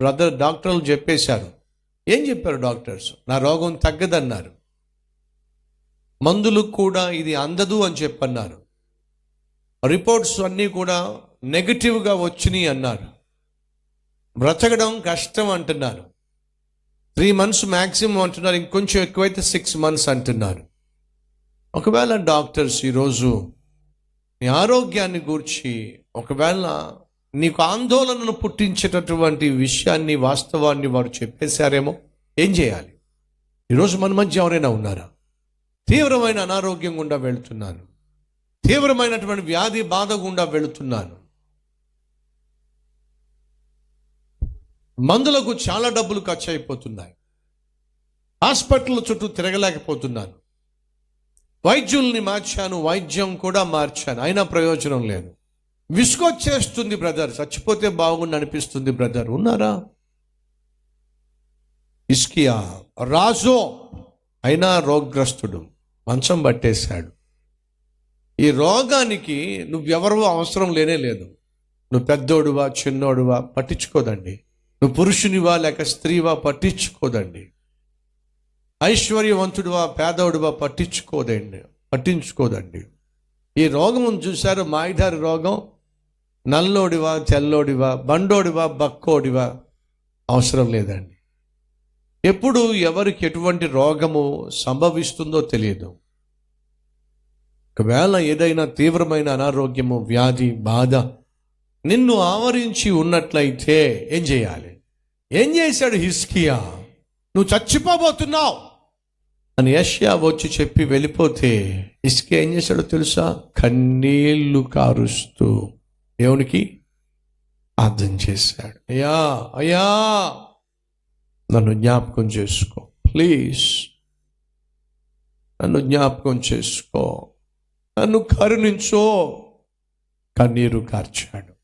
Brother డాక్టర్లు చెప్పేశారు. ఏం చెప్పారు డాక్టర్స్? నా రోగం తగ్గదన్నారు. మందులు కూడా ఇది అందదు అని చెప్పన్నారు. రిపోర్ట్స్ అన్నీ కూడా నెగటివ్గా వచ్చినాయి అన్నారు. బ్రతకడం కష్టం అంటున్నారు. త్రీ మంత్స్ మ్యాక్సిమం అంటున్నారు ఇంకొంచెం ఎక్కువైతే సిక్స్ మంత్స్ అంటున్నారు. ఒకవేళ డాక్టర్స్ ఈరోజు నీ ఆరోగ్యాన్ని గూర్చి ఒకవేళ నీకు ఆందోళనను పుట్టించేటటువంటి విషయాన్ని వాస్తవాన్ని వారు చెప్పేశారేమో? ఏం చేయాలి? ఈరోజు మన మధ్య ఎవరైనా ఉన్నారా? తీవ్రమైన అనారోగ్యం గుండా వెళుతున్నాను. తీవ్రమైనటువంటి వ్యాధి బాధ గుండా వెళుతున్నాను. మందులకు చాలా డబ్బులు ఖర్చు అయిపోతున్నాయి హాస్పిటల్ చుట్టూ తిరగలేకపోతున్నాను. వైద్యుల్ని మార్చాను వైద్యం కూడా మార్చాను. అయినా ప్రయోజనం లేదు. విసుగొచ్చేస్తుంది బ్రదర్ చచ్చిపోతే బాగుండు అనిపిస్తుంది బ్రదర్ ఉన్నారా? ఇస్కియా రాజో అయినా రోగ్రస్తుడు. మంచం పట్టేశాడు. ఈ రోగానికి నువ్వెవరూ అవసరం లేనే లేదు. నువ్వు పెద్దోడువా చిన్నోడువా పట్టించుకోదండి. నువ్వు పురుషునివా లేక స్త్రీవా పట్టించుకోదండి. ఐశ్వర్యవంతుడివా పేదోడువా పట్టించుకోదండి పట్టించుకోదండి. ఈ రోగం చూశారు? మాయిదారి రోగం? నల్లోడివా తెల్లోడివా బండోడివా బక్కోడివా అవసరం లేదండి. ఎప్పుడు ఎవరికి ఎటువంటి రోగము సంభవిస్తుందో తెలియదు. ఒకవేళ ఏదైనా తీవ్రమైన అనారోగ్యము వ్యాధి బాధ నిన్ను ఆవరించి ఉన్నట్లయితే ఏం చేయాలి? ఏం చేశాడు హిస్కియా నువ్వు చచ్చిపోబోతున్నావు. అని యష్యా వచ్చి చెప్పి వెళ్ళిపోతే ఇసుక ఏం చేశాడో తెలుసా? కన్నీళ్ళు కారుస్తూ దేవునికి అర్థం చేశాడు. అయ్యా అయ్యా నన్ను జ్ఞాపకం చేసుకో. ప్లీజ్ నన్ను జ్ఞాపకం చేసుకో. నన్ను కరుణించో. కన్నీరు కార్చాడు.